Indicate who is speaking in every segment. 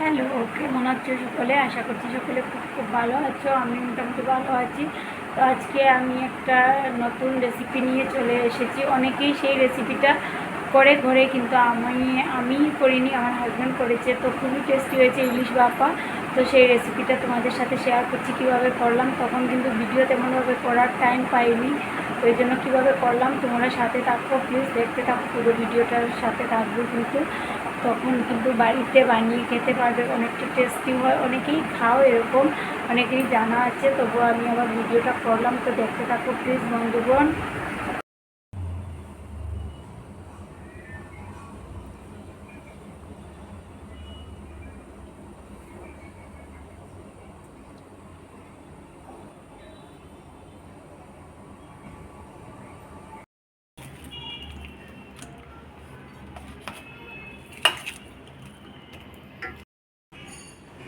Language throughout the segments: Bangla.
Speaker 1: হ্যালো কেমন আছো সকলে আশা করছি সকলে খুব খুব ভালো আছো, আমি মোটামুটি ভালো আছি। তো আজকে আমি একটা নতুন রেসিপি নিয়ে চলে এসেছি। অনেকেই সেই রেসিপিটা করে ঘরে, কিন্তু আমি আমি করিনি, আমার হাজব্যান্ড করেছে। তো খুবই টেস্টি হয়েছে ইলিশ বাপা। তো সেই রেসিপিটা তোমাদের সাথে শেয়ার করছি, কীভাবে করলাম। তখন কিন্তু ভিডিও তেমনভাবে করার টাইম পাইনি। এই জন্য কীভাবে করলাম, তোমরা সাথে থাকো প্লিজ দেখতে থাকো পুরো ভিডিওটার সাথে থাকব কিন্তু। তখন কিন্তু বাড়িতে বানিয়ে খেতে পারবে। অনেকটা টেস্টি হয়, অনেকেই খাও এরকম অনেকেরই জানা আছে। তবুও আমি আবার ভিডিওটা করলাম। তো দেখতে থাকো প্লিজ বন্ধুগণ।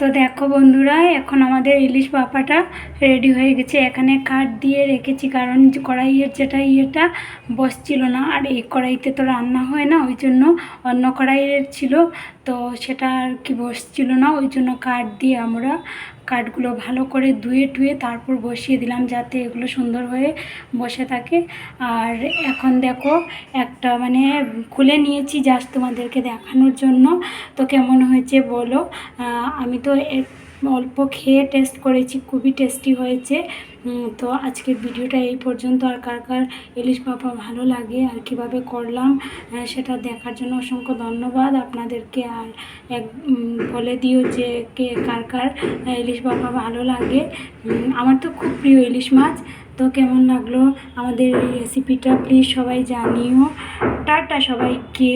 Speaker 1: তো দেখো বন্ধুরা, এখন আমাদের ইলিশ বাপাটা রেডি হয়ে গেছে। এখানে কাঠ দিয়ে রেখেছি, কারণ কড়াইয়ের যেটা ইয়েটা বসছিল না, আর এই কড়াইতে তো রান্না হয় না, ওই জন্য অন্য কড়াইয়ের ছিল, তো সেটা আর কি বসছিল না, ওই জন্য কাঠ দিয়ে আমরা কাঠগুলো ভালো করে ধুয়ে টুয়ে তারপর বসিয়ে দিলাম যাতে এগুলো সুন্দর হয়ে বসে থাকে। আর এখন দেখো একটা মানে খুলে নিয়েছি জাস্ট তোমাদেরকে দেখানোর জন্য। তো কেমন হয়েছে বলো? আমি তো অল্প খেয়ে টেস্ট করেছি, খুবই টেস্টি হয়েছে। তো আজকের ভিডিওটা এই পর্যন্ত। আর কার কার ইলিশ পাপা ভালো লাগে আর কীভাবে করলাম সেটা দেখার জন্য অসংখ্য ধন্যবাদ। আপনাদেরকে আর এক বলে দিও যে কে, কার কার ইলিশ পাপা ভালো লাগে। আমার তো খুব প্রিয় ইলিশ মাছ। তো কেমন লাগল আমাদের এই রেসিপিটা প্লিজ সবাই জানিও। টাটা সবাইকে।